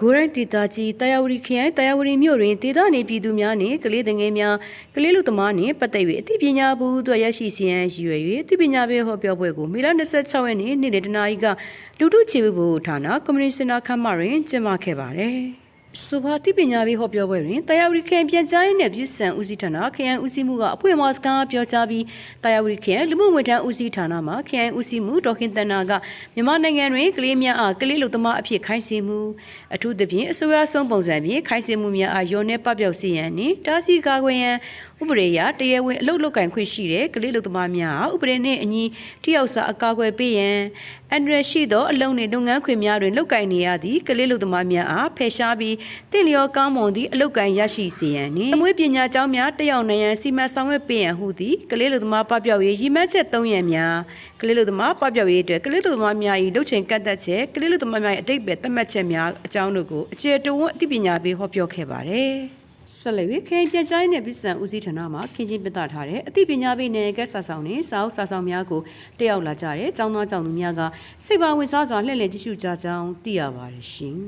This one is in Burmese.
ဂိုရိုင်းဒေတာကြီးတာယာဝတီခရိုင်တာယာဝတီမြို့တွင်ဒေသနေပြည်သူများနှင့်ကလေးသင်ငယ်များကလေးလူသမားနှင့်ပတ်သက်၍အသိပညာဘူးအတွက်ရရှိစီရန်ရည်ရွယ်၍အသိပညာပေးဟောပြောပွဲကိုမေလ26ရက်နေ့နေ့လယ်တနာရီကလူထုချေပဘူးဌာနကွန်မြူနတီစင်တာခမ်းမတွင်ကျင်းပခဲ့ပါသည် ဆိုပါတိပညာပေးဟောပြောပွဲတွင်တာယာဝတီခရိုင်ပြန်ကြားရေးနှင့်ပြည်စံဦးစီးဌာနခရိုင်ဦးစီးမှုကအဖွင့်အမစကားပြောကြားပြီးတာယာဝတီခရိုင်လူမှုဝန်ထမ်းဦးစီးဌာနမှခရိုင်ဦးစီးမှုဒေါခင်တန်နာကမြန်မာနိုင်ငံတွင်ကလေးများအားကလေးလူသမားအဖြစ်ခိုင်းစေမှုအထူးသဖြင့်အစိုးရဆုံးပုံစံဖြင့်ခိုင်းစေမှုများအားရောနှင့်ပပျောက်စေရန်နှင့်တားဆီးကာကွယ်ရန်ဥပဒေအရတရားဝင်အလုပ်လုပ်ကင်ခွင့်ရှိတဲ့ကလေးလူသမားများအားဥပဒေနှင့်အညီထိရောက်စွာအကာအကွယ်ပေးရန်အန်ဒရရှိသောအလုံးနှင့်လုပ်ငန်းခွင်များတွင်လုပ်ကင်နေရသည့်ကလေးလူသမားများအားဖယ်ရှားပြီးတင့်လျော်ကောင်းမွန်သည့်အလုပ်ကင်ရရှိစေရန်နှင့်အမွေးပညာကျောင်းများတက်ရောက်နိုင်ရန်စီမံဆောင်ရွက်ပေးရန်ဟူသည့်ကလေးလူသမားပပျောက်ရေးရည်မှန်းချက်၃ရန်များကလေးလူသမားပပျောက်ရေးအတွက်ကလေးလူသမားများ၏လုပ်ချိန်ကန့်သက်ချက်ကလေးလူသမားများ၏အတိတ်ပဲသတ်မှတ်ချက်များအကြောင်းတို့ကိုအခြေတဝန်းအသိပညာပေးဟောပြောခဲ့ပါတယ်ဆက်လက်ပြီးခရင်ပြန်ကြားရေးနဲ့ပြည်စံဦးစီးဌာနမှခင်းချင်းပြသထားတဲ့အသိပညာပေးနယ်ကဲဆာဆောင်နဲ့စာအုပ်စာဆောင်များကိုတက်ရောက်လာကြတဲ့ကျောင်းသားကျောင်းသူများကစိတ်ပါဝင်စားစွာလှည့်လည်ကြည့်ရှုကြကြောင်းသိရပါတယ်ရှင်